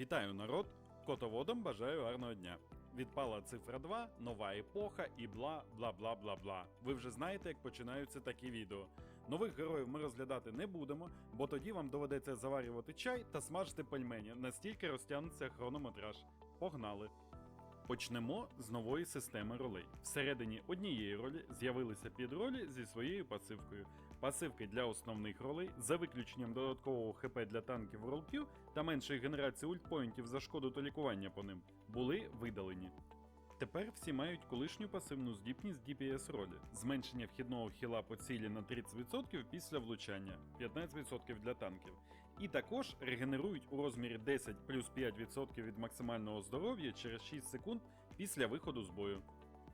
Вітаю народ! Котоводам бажаю гарного дня. Відпала цифра 2, нова епоха і бла бла бла бла бла. Ви вже знаєте, як починаються такі відео. Нових героїв ми розглядати не будемо, бо тоді вам доведеться заварювати чай та смажити пельмені, настільки розтягнеться хронометраж. Погнали! Почнемо з нової системи ролей. Всередині однієї ролі з'явилися підролі зі своєю пасивкою. Пасивки для основних ролей, за виключенням додаткового ХП для танків ролків та меншої генерації ультпоінтів за шкоду та лікування по ним, були видалені. Тепер всі мають колишню пасивну здібність DPS ролі, зменшення вхідного хіла по цілі на 30% після влучання, 15% для танків. І також регенерують у розмірі 10 плюс 5% від максимального здоров'я через 6 секунд після виходу з бою.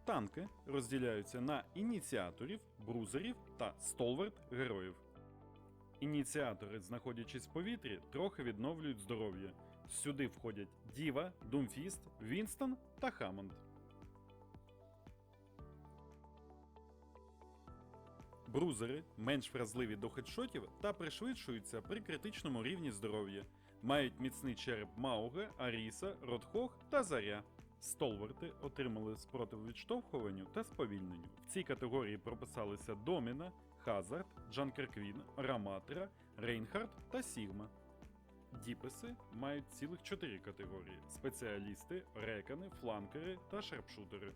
Танки розділяються на ініціаторів, брузерів та столверт героїв. Ініціатори, знаходячись в повітрі, трохи відновлюють здоров'я. Сюди входять Діва, Думфіст, Вінстон та Хамонд. Брузери менш вразливі до хедшотів та пришвидшуються при критичному рівні здоров'я. Мають міцний череп Мауга, Аріса, Ротхох та Заря. Столверти отримали спротив відштовхуванню та сповільненню. В цій категорії прописалися Доміна, Хазард, Джанкер Квін, Раматра, Рейнхард та Сігма. Діпеси мають цілих чотири категорії: спеціалісти, рекани, фланкери та шарпшутери.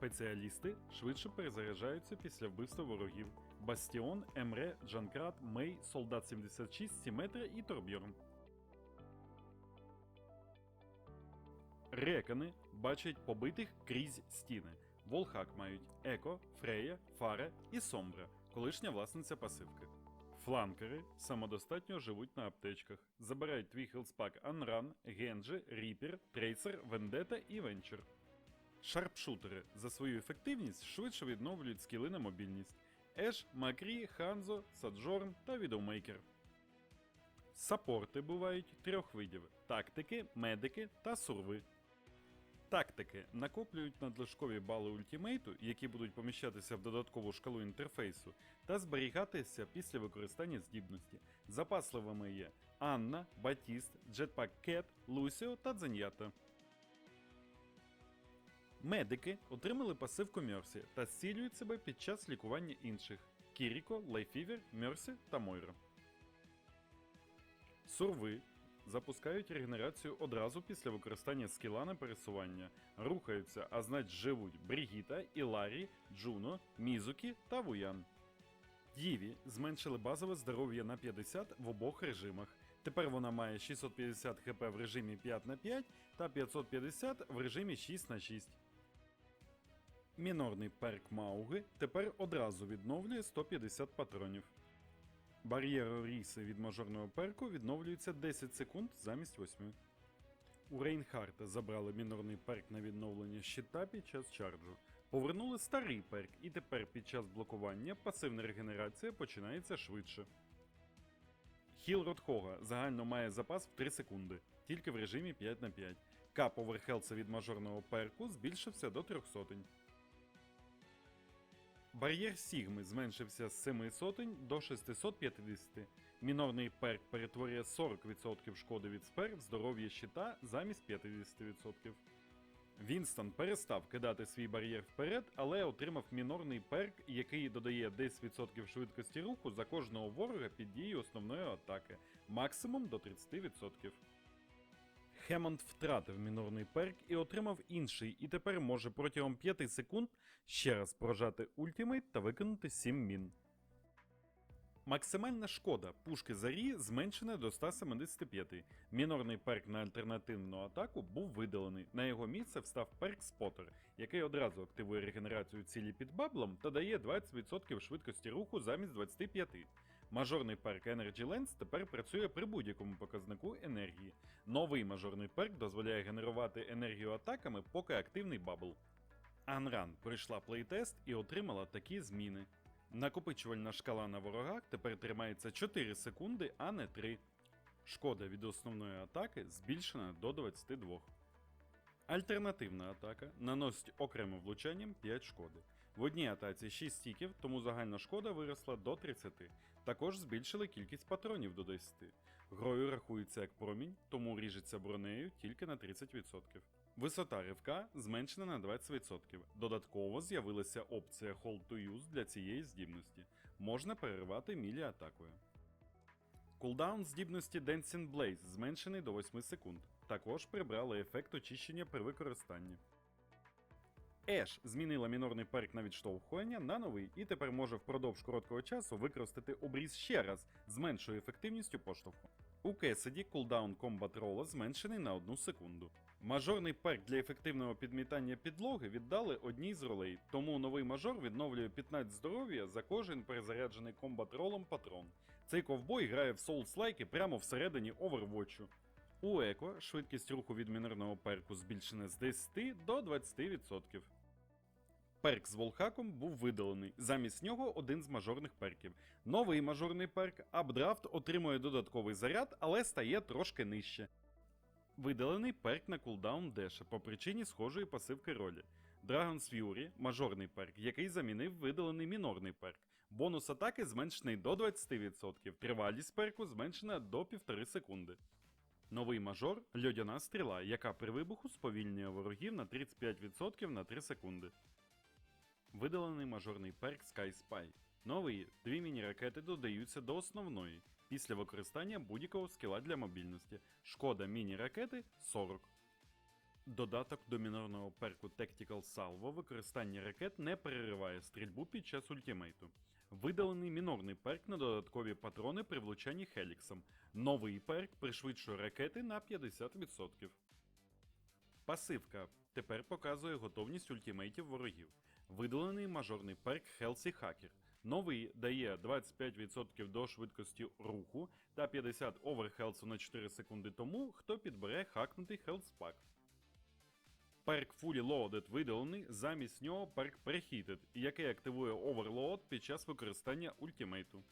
Спеціалісти швидше перезаряджаються після вбивства ворогів. Бастіон, Емре, Джанкрат, Мей, Солдат 76, Сіметра і Торбьорн. Рекани бачать побитих крізь стіни. Волхак мають Еко, Фрея, Фаре і Сомбра, колишня власниця пасивки. Фланкери самодостатньо живуть на аптечках. Забирають твій хелспак Анран, Генджі, Ріпер, Трейсер, Вендета і Венчер. Шарпшутери за свою ефективність швидше відновлюють скіли на мобільність. Еш, Макрі, Ханзо, Саджорн та Відоумейкер. Сапорти бувають трьох видів: тактики, медики та сурви. Тактики накоплюють надлишкові бали ультімейту, які будуть поміщатися в додаткову шкалу інтерфейсу, та зберігатися після використання здібності. Запасливими є Анна, Батіст, Джетпак Кет, Лусіо та Дзенята. Медики отримали пасивку Мерсі та зцілюють себе під час лікування інших Кіріко, Лайфівер, Мерсі та Мойра. Сурви запускають регенерацію одразу після використання скіла на пересування, рухаються, а значить живуть Брігіта, Іларі, Джуно, Мізукі та Вуян. Діві зменшили базове здоров'я на 50 в обох режимах. Тепер вона має 650 хп в режимі 5 на 5 та 550 в режимі 6 на 6. Мінорний перк Мауги тепер одразу відновлює 150 патронів. Бар'єр ріси від мажорного перку відновлюється 10 секунд замість 8. У Рейнхарта забрали мінорний перк на відновлення щита під час чарджу. Повернули старий перк, і тепер під час блокування пасивна регенерація починається швидше. Хіл Ротхога загально має запас в 3 секунди, тільки в режимі 5 на 5. Кап оверхелса від мажорного перку збільшився до 3 сотень. Бар'єр Сігми зменшився з 7 сотень до 650. Мінорний перк перетворює 40% шкоди від спер в здоров'я щита замість 50%. Вінстон перестав кидати свій бар'єр вперед, але отримав мінорний перк, який додає 10% швидкості руху за кожного ворога під дією основної атаки, максимум до 30%. Хемонд втратив мінорний перк і отримав інший, і тепер може протягом 5 секунд ще раз прожати ультимейт та виконати 7 мін. Максимальна шкода пушки Зарі зменшена до 175. Мінорний перк на альтернативну атаку був видалений. На його місце встав перк Спотер, який одразу активує регенерацію цілі під баблом та дає 20% швидкості руху замість 25. Мажорний перк Energy Lens тепер працює при будь-якому показнику енергії. Новий мажорний перк дозволяє генерувати енергію атаками, поки активний бабл. Анран пройшла плейтест і отримала такі зміни. Накопичувальна шкала на ворогах тепер тримається 4 секунди, а не 3. Шкода від основної атаки збільшена до 22. Альтернативна атака наносить окремим влучанням 5 шкоди. В одній атаці 6 стіків, тому загальна шкода виросла до 30. Також збільшили кількість патронів до 10. Грою рахується як промінь, тому ріжеться бронею тільки на 30%. Висота ривка зменшена на 20%. Додатково з'явилася опція Hold to Use для цієї здібності. Можна переривати мілі атакою. Кулдаун здібності Dancing Blaze зменшений до 8 секунд. Також прибрали ефект очищення при використанні. Еш змінила мінорний перк на відштовхування на новий і тепер може впродовж короткого часу використати обріз ще раз з меншою ефективністю поштовху. У Кесіді кулдаун комбат рола зменшений на 1 секунду. Мажорний перк для ефективного підмітання підлоги віддали одній з ролей, тому новий мажор відновлює 15 здоров'я за кожен перезаряджений комбат ролом патрон. Цей ковбой грає в Souls-лайки прямо всередині Overwatch. У Еко швидкість руху від мінорного перку збільшена з 10 до 20%. Перк з волхаком був видалений. Замість нього один з мажорних перків. Новий мажорний перк Апдрафт отримує додатковий заряд, але стає трошки нижче. Видалений перк на кулдаун Деша по причині схожої пасивки ролі. Dragon's Fury мажорний перк, який замінив видалений мінорний перк. Бонус атаки зменшений до 20%, тривалість перку зменшена до 1,5 секунди. Новий мажор льодяна стріла, яка при вибуху сповільнює ворогів на 35% на 3 секунди. Видалений мажорний перк Sky Spy. Новий дві міні-ракети додаються до основної після використання будь-якого скіла для мобільності. Шкода міні-ракети 40. Додаток до мінорного перку Tactical Salvo використання ракет не перериває стрільбу під час ультимейту. Видалений мінорний перк на додаткові патрони при влучанні Хеліксом. Новий перк пришвидшує ракети на 50%. Пасивка тепер показує готовність ультимейтів ворогів. Видалений мажорний перк Healthy Hacker. Новий дає 25% до швидкості руху та 50 оверхелсу на 4 секунди тому, хто підбере хакнутий хелспак. Перк Fully Loaded видалений, замість нього перк Preheated, який активує оверлоад під час використання ультимейту.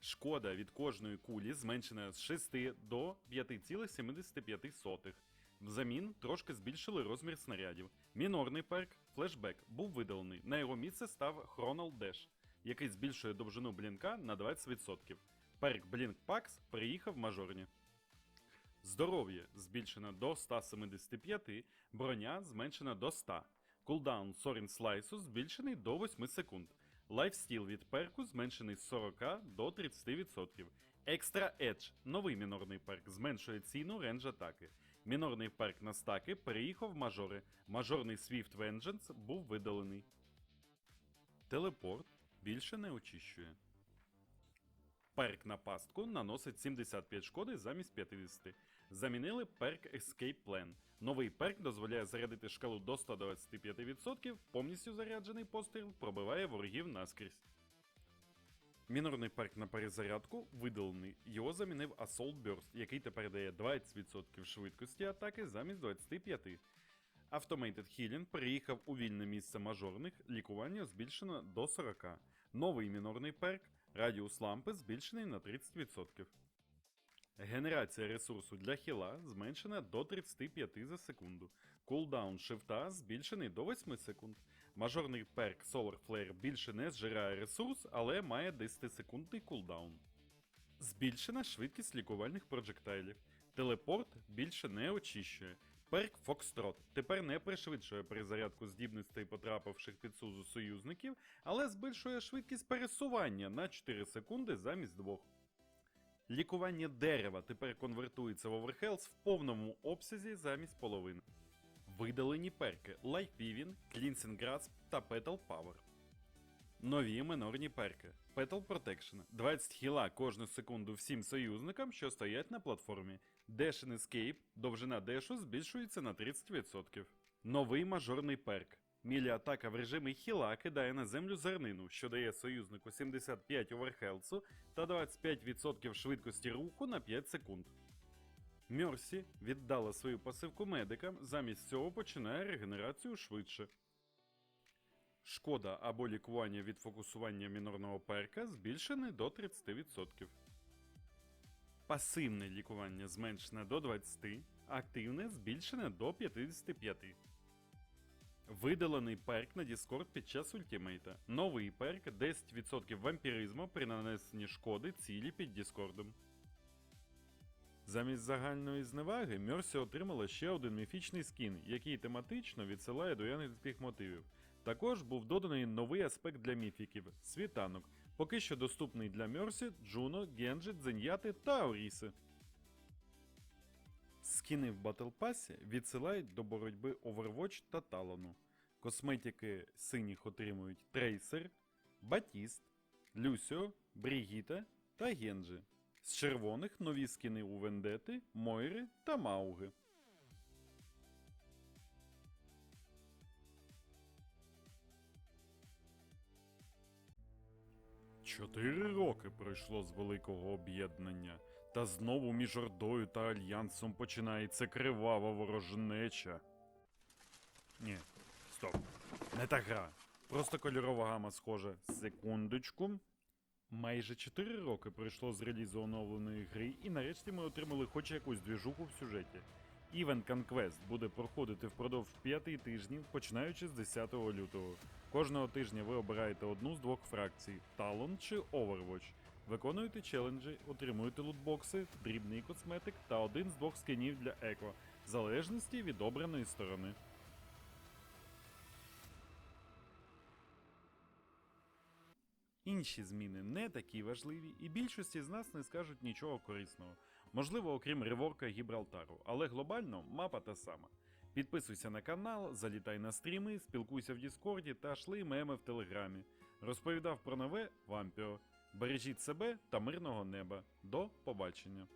Шкода від кожної кулі зменшена з 6 до 5,75. Взамін трошки збільшили розмір снарядів. Мінорний перк флешбек був видалений. На його місце став Chronal Dash, який збільшує довжину блінка на 20%. Перк Blink Pax приїхав в мажорні. Здоров'я збільшено до 175, броня зменшена до 100. Кулдаун Сорін Слайсу збільшений до 8 секунд. Лайфстіл від перку зменшений з 40 до 30%. Екстра Edge новий мінорний перк зменшує ціну рендж атаки. Мінорний перк на стаки переїхав в мажори. Мажорний Swift Vengeance був видалений. Телепорт більше не очищує. Перк на пастку наносить 75 шкоди замість 50. Замінили перк Escape Plan. Новий перк дозволяє зарядити шкалу до 125%, повністю заряджений постріл пробиває ворогів наскрізь. Мінорний перк на перезарядку видалений. Його замінив Assault Burst, який тепер дає 20% швидкості атаки замість 25%. Automated Healing переїхав у вільне місце мажорних, лікування збільшено до 40. Новий мінорний перк радіус лампи збільшений на 30%. Генерація ресурсу для хіла зменшена до 35 за секунду. Кулдаун шифта збільшений до 8 секунд. Мажорний перк Solar Flare більше не зжирає ресурс, але має 10-секундний кулдаун. Збільшена швидкість лікувальних проджектайлів. Телепорт більше не очищує. Перк Фокстрот тепер не пришвидшує перезарядку здібностей потрапивших під сузу союзників, але збільшує швидкість пересування на 4 секунди замість 2. Лікування дерева тепер конвертується в Overhealth в повному обсязі замість половини. Видалені перки Life Cleansing Grasp та Petal Power. Нові минорні перки. Petal Protection 20 хіла кожну секунду всім союзникам, що стоять на платформі. Dash and Escape, довжина дешу збільшується на 30%. Новий мажорний перк. Мілі атака в режимі хіла кидає на землю зернину, що дає союзнику 75 оверхелсу та 25% швидкості руху на 5 секунд. Мерсі віддала свою пасивку медикам, замість цього починає регенерацію швидше. Шкода або лікування від фокусування мінорного перка збільшене до 30%. Пасивне лікування зменшене до 20%, активне збільшене до 55%. Видалений перк на Discord під час ультимейта. Новий перк 10% вампіризму при нанесенні шкоди цілі під Діскордом. Замість загальної зневаги Мерсі отримала ще один міфічний скін, який тематично відсилає до янгельських мотивів. Також був доданий новий аспект для міфіків світанок, поки що доступний для Мерсі, Джуно, Генджі, Дзеньяти та Ауріси. Скіни в Pass відсилають до боротьби Overwatch та Талону. Косметики синіх отримують Трейсер, Батіст, Люсіо, Брігіта та Генджі. З червоних нові скіни у Вендети, Мойри та Мауги. Чотири роки пройшло з великого об'єднання, та знову між Ордою та Альянсом починається кривава ворожнеча. Ні, стоп. Не та гра. Просто кольорова гама схожа. Секундочку. Майже 4 роки пройшло з релізу оновленої гри, і нарешті ми отримали хоч якусь двіжуху в сюжеті. Event Conquest буде проходити впродовж 5 тижнів, починаючи з 10 лютого. Кожного тижня ви обираєте одну з двох фракцій Talon чи Overwatch. Виконуєте челенджі, отримуєте лутбокси, дрібний косметик та один з двох скинів для еко, в залежності від обраної сторони. Інші зміни не такі важливі, і більшості з нас не скажуть нічого корисного. Можливо, окрім реворка Гібралтару, але глобально мапа та сама. Підписуйся на канал, залітай на стріми, спілкуйся в Діскорді та шли меми в Телеграмі. Розповідав про нове Вампіо. Бережіть себе та мирного неба. До побачення!